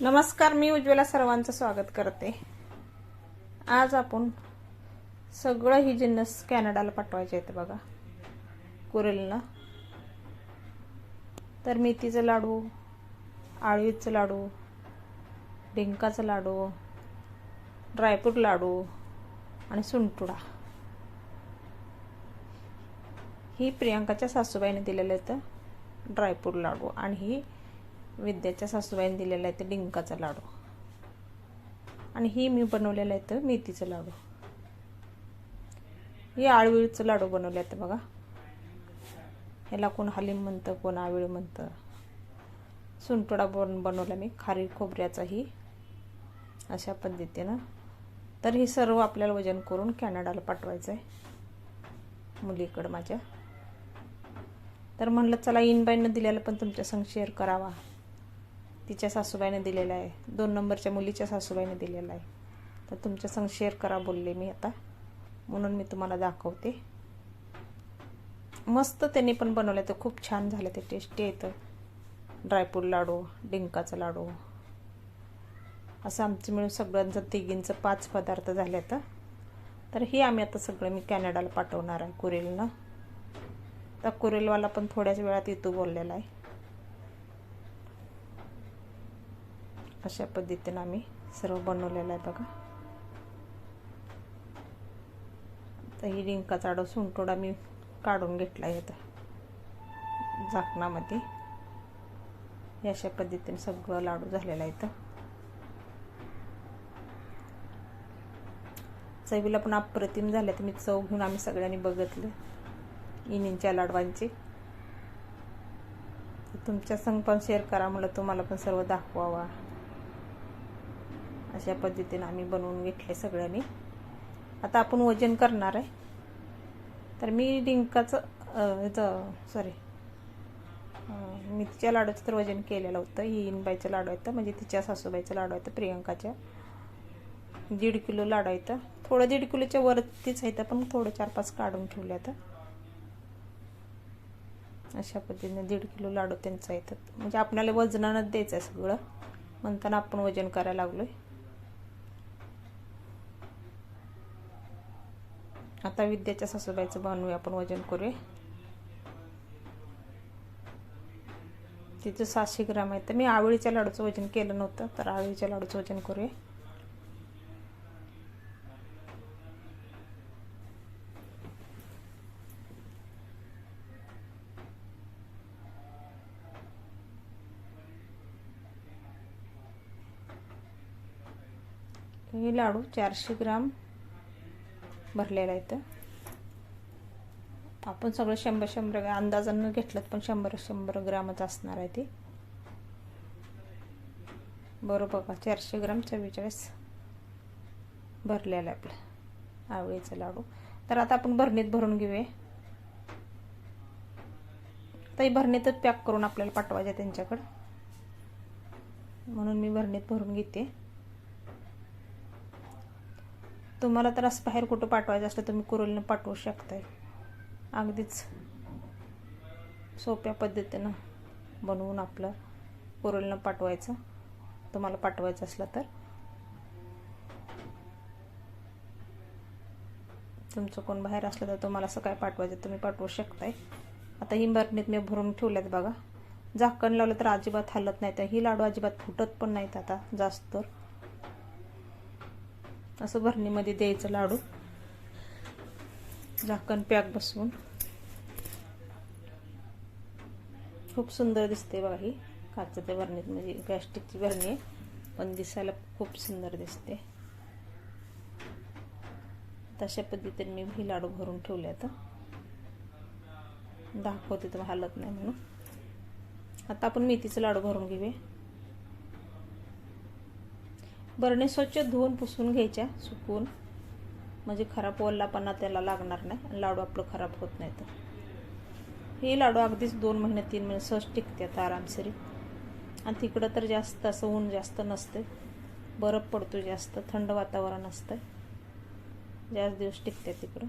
नमस्कार मी उज्ज्वला सर्वांचं स्वागत करते. आज आपण सगळं ही जिन्नस कॅनडाला पाठवायचे आहेत बघा कुरेलनं. तर मेथीचं लाडू आळवीचं लाडू डिंकाचं लाडू ड्रायफ्रूट लाडू आणि सुंटुडा. ही प्रियांकाच्या सासूबाईने दिलेलं आहेत ड्रायफ्रूट लाडू आणि ही विद्याच्या सासूबाईने दिलेलं आहे ते डिंकाचा लाडू. आणि ही मी बनवलेलं आहे तर मेथीचं लाडू. हे आळवीळचं लाडू बनवले आहेत बघा. ह्याला कोण हलीम म्हणतं कोण आविळ म्हणतं. सुंटोडा बन बनवला मी खारी खोबऱ्याचाही. अशा पद्धतीनं. तर हे सर्व आपल्याला वजन करून कॅनडाला पाठवायचं आहे मुलीकडं माझ्या. तर म्हणलं चला इनबाईनं दिलेलं पण तुमच्या संग शेअर करावा. तिच्या सासूबाईने दिलेला आहे. दोन नंबरच्या मुलीच्या सासूबाईने दिलेला आहे. तर तुमच्या संग शेअर करा बोलले मी आता. म्हणून मी तुम्हाला दाखवते. मस्त त्यांनी पण बनवलं तर खूप छान झालं ते टेस्टी येतं ड्रायफ्रूट लाडू डिंकाचा लाडू. असं आमचं मिळून सगळ्यांचं तिघींचं पाच पदार्थ झाले तर तर हे आम्ही आता सगळं मी कॅनडाला पाठवणार आहे कुरेलनं. तर कुरेलवाला पण थोड्याच वेळात येतो बोललेला आहे. अशा पद्धतीनं आम्ही सर्व बनवलेलं आहे बघा. तर ही डिंकाचा आडो सुंटोडा मी काढून घेतला आहे झाकणामध्ये. हे अशा पद्धतीने सगळं लाडू झालेलं आहे तर चवीला पण अप्रतिम झाले तर मी चव घेऊन आम्ही सगळ्यांनी बघितलं. इनींच्या लाडवांची. तुमच्या संग पण शेअर करा म्हटलं तुम्हाला पण सर्व दाखवावा. अशा पद्धतीने आम्ही बनवून घेतले सगळ्यांनी. आता आपण वजन करणार आहे. तर मी डिंकाचं ह्याचं सॉरी मी तिच्या लाडूचं तर वजन केलेलं होतं. ही इनबाईचं लाडू येतं म्हणजे तिच्या सासूबाईचं लाडू आहे प्रियंकाच्या. दीड किलो लाडू आहे थोडं दीड किलोच्या वरतीच आहे पण थोडं चार पाच काढून ठेवले आता अशा पद्धतीने दीड किलो लाडू त्यांचा येतात म्हणजे आपल्याला वजनानं द्यायचं आहे सगळं. म्हणताना आपण वजन करायला लागलो आहे आता विद्याच्या सासूबाईचं बनवूया आपण वजन करूया. तिचं सातशे ग्राम आहे. तर मी आवळीच्या लाडूचं वजन केलं नव्हतं तर आवळीच्या लाडूचं वजन करूया. हे लाडू चारशे ग्राम. भरलेला आहे तर आपण सगळं शंभर शंभर अंदाजानं घेतलं पण शंभर शंभर ग्रामच असणार आहे ते. बरोबर बघा चारशे ग्राम चव्वेचाळीस भरलेलं आहे आपलं. आवळीचं लाडू. तर आता आपण भरणीत भरून घेऊया. तर भरणीतच पॅक करून आपल्याला पाठवायचं त्यांच्याकडं. म्हणून मी भरणीत भरून घेते. तुम्हाला तर असं बाहेर कुठं पाठवायचं असलं तुम्ही कुरलनं पाठवू शकताय. अगदीच सोप्या पद्धतीनं बनवून आपलं कुरलनं पाठवायचं. तुम्हाला पाठवायचं असलं तर. तुमचं कोण बाहेर असलं तर तुम्हाला असं काय पाठवायचं तुम्ही पाठवू शकताय. आता ही बरणीत मी भरून ठेवल्यात बघा. झाकण लावलं तर अजिबात हलत नाही. तर ही लाडू अजिबात फुटत पण नाहीत आता जास्त तर. असं भरणीमध्ये द्यायचं लाडू. झाकण पॅक बसवून. खूप सुंदर दिसते बघा ही. काचच्या भरणीत म्हणजे प्लॅस्टिकची भरणी आहे. पण दिसायला खूप सुंदर दिसते. तशा पद्धतीने मी ही लाडू भरून ठेवले आता. दाखवते तर हालत नाही म्हणून. आता आपण मेथीचं लाडू भरून घेऊया. बरणे स्वच्छ धुवून पुसून घ्यायच्या सुकून. म्हणजे खराब ओल्लापणा त्याला लागणार नाही लाडू आपलं खराब होत नाही तर. हे लाडू अगदीच दोन महिने तीन महिने सहज टिकतात आरामसरी आणि तिकडं तर जास्त असं ऊन जास्त नसते बरफ पडतो जास्त थंड वातावरण असतं जास्त दिवस टिकते तिकडं.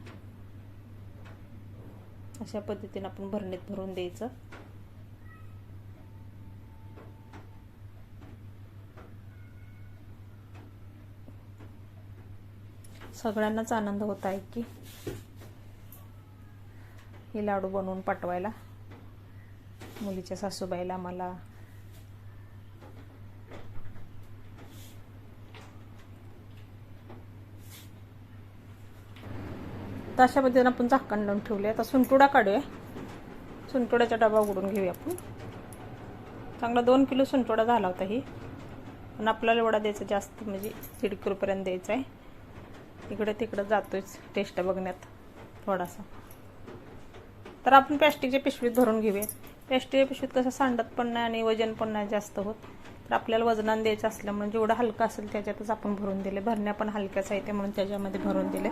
अशा पद्धतीने आपण भरणीत भरून द्यायचं. सगळ्यांनाच आनंद होत आहे की हे लाडू बनवून पाठवायला. मुलीच्या सासूबाईला मला तर अशा पद्धतीने आपण झाकण लावून ठेवले आता सुंटुडा काढूया. सुंटोड्याचा डबा उघडून घेऊया आपण. चांगला दोन किलो सुंटोडा झाला होता ही. पण आपल्याला एवढा द्यायचा जास्त म्हणजे दीड किलोपर्यंत द्यायचा आहे. इकडे तिकडं जातोच टेस्ट बघण्यात थोडासा. तर आपण प्लॅस्टिकच्या पिशवीत भरून घेऊया. प्लॅस्टिकच्या पिशवीत कसं सांडत पण नाही आणि वजन पण नाही जास्त होत. तर आपल्याला वजनान द्यायचं असल्यामुळे जेवढं हलकं असेल त्याच्यातच आपण भरून दिले. भरण्या पण हलक्याच आहे ते म्हणून त्याच्यामध्ये भरून दिले.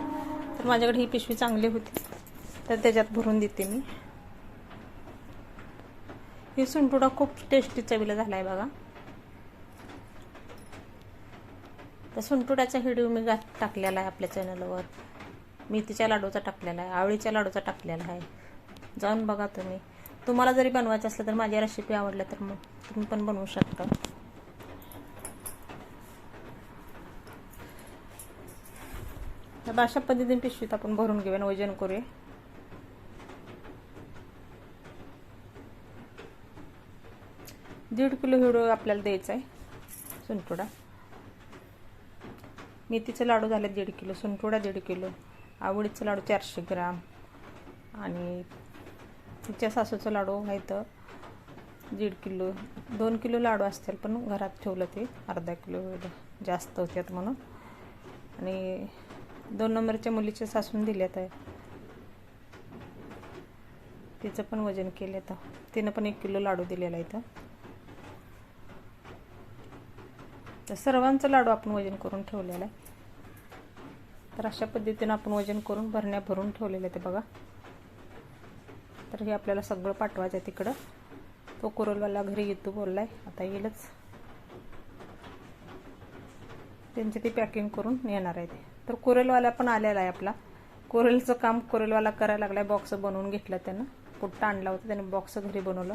तर माझ्याकडे ही पिशवी चांगली होती. तर त्याच्यात भरून देते मी. ही सुंटुडा खूप टेस्टी चवीला झाला आहे बघा. त्या सुंटुड्याचा व्हिडिओ मी टाकलेला आहे आपल्या चॅनलवर. मेथीच्या लाडूचा टाकलेला आहे आवळीच्या लाडूचा टाकलेला आहे. जाऊन बघा तुम्ही. तुम्हाला जरी बनवायचं असलं तर माझ्या रेसिपी आवडल्या तर मग तुम्ही पण बनवू शकता. आता अशा पद्धतीने पिशवीत आपण भरून घेऊया वजन करूया. दीड किलो हिडो आपल्याला द्यायचा आहे सुंटुडा मेथीचे लाडू झाले दीड किलो सुंटोडा दीड किलो आवडीचं लाडू चारशे ग्राम आणि तिच्या सासूचं लाडू आहे तर दीड किलो. दोन किलो लाडू असतील पण घरात ठेवलं ते अर्धा किलो जास्त होत्यात म्हणून. आणि दोन नंबरच्या मुलीच्या सासून दिल्यात. आहे तिचं पण वजन केलं तर तिनं पण एक किलो लाडू दिलेला आहे इथं. तर सर्वांचं लाडू आपण वजन करून ठेवलेलं आहे. तर अशा पद्धतीनं आपण वजन करून भरण्या भरून ठेवलेलं आहे ते बघा. तर हे आपल्याला सगळं पाठवायचं आहे तिकडं. तो कुरलवाला घरी येतो बोललाय. आता येईलच. त्यांची ती पॅकिंग करून येणार आहे ते. तर कुरेलवाला पण आलेला आहे आपला. कुरेलचं काम कुरेलवाला करायला लागलाय. बॉक्स बनवून घेतला त्यानं. पुट्टा आणला होता. त्याने बॉक्स घरी बनवलं.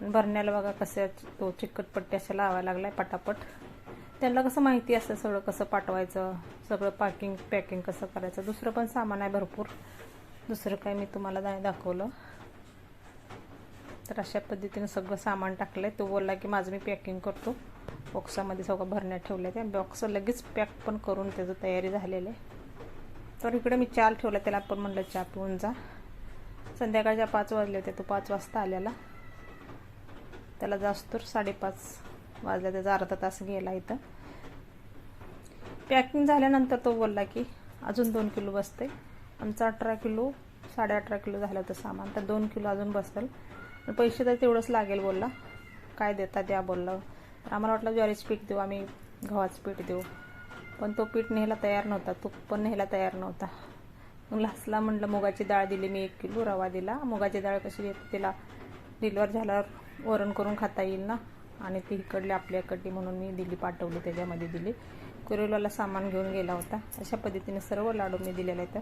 भरण्याला बघा कसं तो चिकटपट्टी असं लावायला लागलाय पटापट. त्यांना कसं माहिती असतं सगळं कसं पाठवायचं सगळं पॅकिंग पॅकिंग कसं करायचं? दुसरं पण सामान आहे भरपूर. दुसरं काय मी तुम्हाला नाही दाखवलं. तर अशा पद्धतीनं सगळं सामान टाकलं आहे तो बोलला की माझं मी पॅकिंग करतो. बॉक्सामध्ये सगळं भरण्यात ठेवलं आहे त्या बॉक्स लगेच पॅक पण करून त्याचं तयारी झालेलं आहे. तर इकडे मी चाल ठेवला. त्याला आपण म्हणलं चहा पिऊन जा. संध्याकाळच्या पाच वाजले होते. तो पाच वाजता आलेला. त्याला जास्त साडेपाच वाजल्या त्याचा अर्धा तास गेला इथं. पॅकिंग झाल्यानंतर तो बोलला की अजून दोन किलो बसते आमचं अठरा किलो साडे अठरा किलो झालं होतं सामान तर दोन किलो अजून बसेल पैसे तर तेवढंच लागेल बोलला. काय देता द्या बोललं. तर आम्हाला वाटलं ज्वारीचं पीठ देऊ आम्ही गव्हाचं पीठ देऊ. पण तो पीठ न्यायला तयार नव्हता तूप पण न्यायला तयार नव्हता. मग लास्टला म्हटलं मुगाची डाळ दिली मी एक किलो रवा दिला. मुगाची डाळ कशी देते तिला डिलिव्हर झाल्यावर वरण करून खाता येईल ना. आणि ती इकडली आपल्याकडली म्हणून मी दिली पाठवली त्याच्यामध्ये दिली कुरेलवाला सामान घेऊन गेला होता. अशा पद्धतीने सर्व लाडू मी दिलेले आहेत.